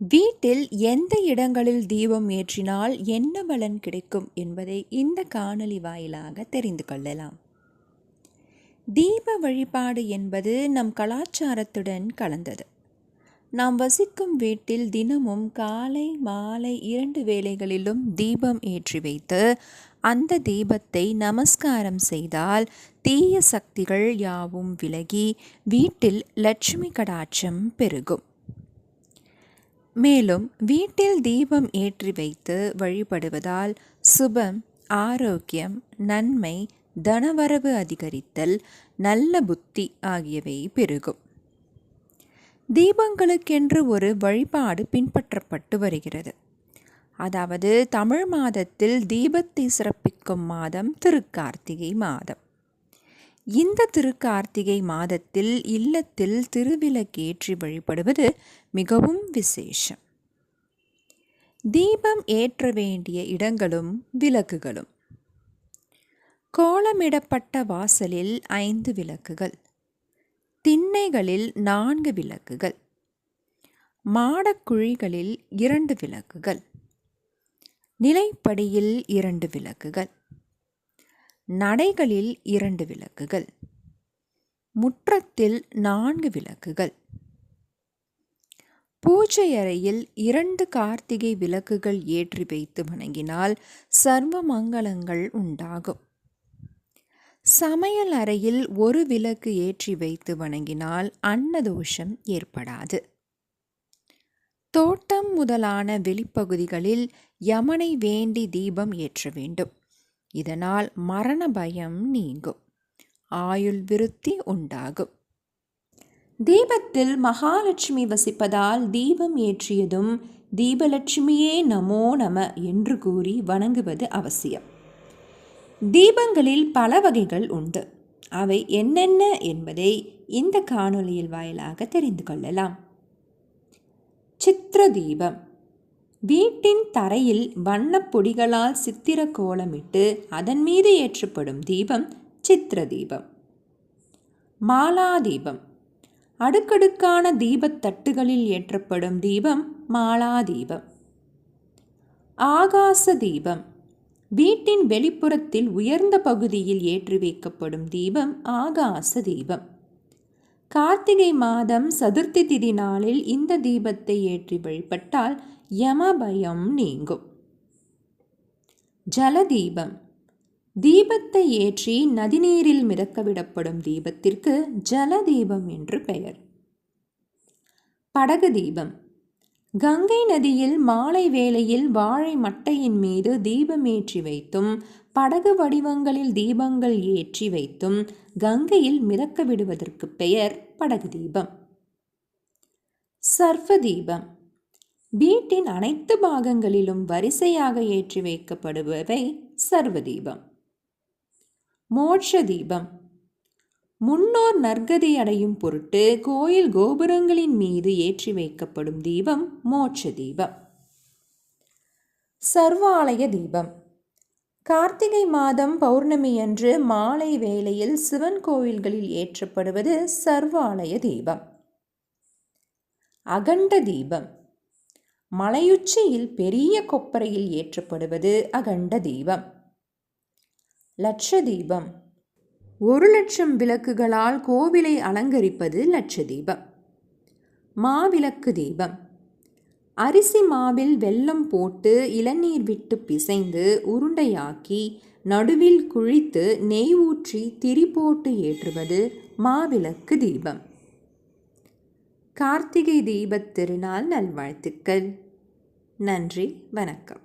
வீட்டில் எந்த இடங்களில் தீபம் ஏற்றினால் என்ன பலன் கிடைக்கும் என்பதை இந்த காணொளி வாயிலாக தெரிந்து கொள்ளலாம். தீப வழிபாடு என்பது நம் கலாச்சாரத்துடன் கலந்தது. நாம் வசிக்கும் வீட்டில் தினமும் காலை மாலை இரண்டு வேளைகளிலும் தீபம் ஏற்றி வைத்து அந்த தீபத்தை நமஸ்காரம் செய்தால் தீய சக்திகள் யாவும் விலகி வீட்டில் லட்சுமி கடாட்சம் பெருகும். மேலும் வீட்டில் தீபம் ஏற்றி வைத்து வழிபடுவதால் சுபம் ஆரோக்கியம் நன்மை தனவரவு அதிகரித்தல் நல்ல புத்தி ஆகியவை பெருகும். தீபங்களுக்கென்று ஒரு வழிபாடு பின்பற்றப்பட்டு வருகிறது. அதாவது தமிழ் மாதத்தில் தீபத்தை சிறப்பிக்கும் மாதம் திருக்கார்த்திகை மாதம். இந்த திருக்கார்த்திகை மாதத்தில் இல்லத்தில் திருவிளக்கேற்றி வழிபடுவது மிகவும் விசேஷம். தீபம் ஏற்ற வேண்டிய இடங்களும் விளக்குகளும். கோலமிடப்பட்ட வாசலில் ஐந்து விளக்குகள். திண்ணைகளில் நான்கு விளக்குகள். மாடக்குழிகளில் இரண்டு விளக்குகள். நிலைப்படியில் இரண்டு விளக்குகள். நடைகளில் இரண்டு விளக்குகள். முற்றத்தில் நான்கு விளக்குகள். பூஜை அறையில் இரண்டு கார்த்திகை விளக்குகள் ஏற்றி வைத்து வணங்கினால் சர்வ மங்களங்கள் உண்டாகும். சமையல் அறையில் ஒரு விளக்கு ஏற்றி வைத்து வணங்கினால் அன்னதோஷம் ஏற்படாது. தோட்டம் முதலான வெளிப்பகுதிகளில் யமனை வேண்டி தீபம் ஏற்ற வேண்டும். இதனால் மரண பயம் நீங்கும். ஆயுள் விருத்தி உண்டாகும். தீபத்தில் மகாலட்சுமி வசிப்பதால் தீபம் ஏற்றியதும் தீபலட்சுமியே நமோ நம என்று கூறி வணங்குவது அவசியம். தீபங்களில் பல வகைகள் உண்டு. அவை என்னென்ன என்பதை இந்த காணொளியில் வாயிலாக தெரிந்து கொள்ளலாம். சித்திர தீபம். வீட்டின் தரையில் வண்ணப்பொடிகளால் சித்திர கோலமிட்டு அதன் மீது ஏற்றப்படும் தீபம் சித்திர தீபம் மாலா தீபம் அடுக்கடுக்கான தீபத்தட்டுகளில் ஏற்றப்படும் தீபம் மாலா தீபம் ஆகாச தீபம் வீட்டின் வெளிப்புறத்தில் உயர்ந்த பகுதியில் ஏற்றி வைக்கப்படும் தீபம் ஆகாச தீபம் கார்த்திகை மாதம் சதுர்த்தி திதி நாளில் இந்த தீபத்தை ஏற்றி வழிபட்டால் யமபயம் நீங்கும். ஜலதீபம். தீபத்தை ஏற்றி நதிநீரில் மிதக்க விடப்படும் தீபத்திற்கு ஜலதீபம் என்று பெயர். படகு தீபம். கங்கை நதியில் மாலை வேளையில் வாழை மட்டையின் மீது தீபம் ஏற்றி வைத்தும் படகு வடிவங்களில் தீபங்கள் ஏற்றி வைத்தும் கங்கையில் மிதக்க விடுவதற்கு பெயர் படகு தீபம். சர்வ தீபம் வீட்டின் அனைத்து பாகங்களிலும் வரிசையாக ஏற்றி வைக்கப்படுபவை சர்வதீபம். மோட்ச தீபம் முன்னோர் நற்கதி அடையும் பொருட்டு கோயில் கோபுரங்களின் மீது ஏற்றி வைக்கப்படும் தீபம் மோட்ச தீபம். சர்வாலய தீபம். கார்த்திகை மாதம் பௌர்ணமி அன்று மாலை வேளையில் சிவன் கோயில்களில் ஏற்றப்படுவது சர்வாலய தீபம். அகண்ட தீபம். மலையுச்சியில் பெரிய கொப்பரையில் ஏற்றப்படுவது அகண்ட தீபம். லட்ச தீபம். ஒரு லட்சம் விளக்குகளால் கோவிலை அலங்கரிப்பது லட்ச தீபம் மாவிளக்கு தீபம். அரிசி மாவில் வெல்லம் போட்டு இளநீர் விட்டு பிசைந்து உருண்டையாக்கி நடுவில் குழித்து நெய் ஊற்றி திரி போட்டு ஏற்றுவது மாவிளக்கு தீபம். கார்த்திகை தீபத் திருநாள் நல்வாழ்த்துக்கள். நன்றி வணக்கம்.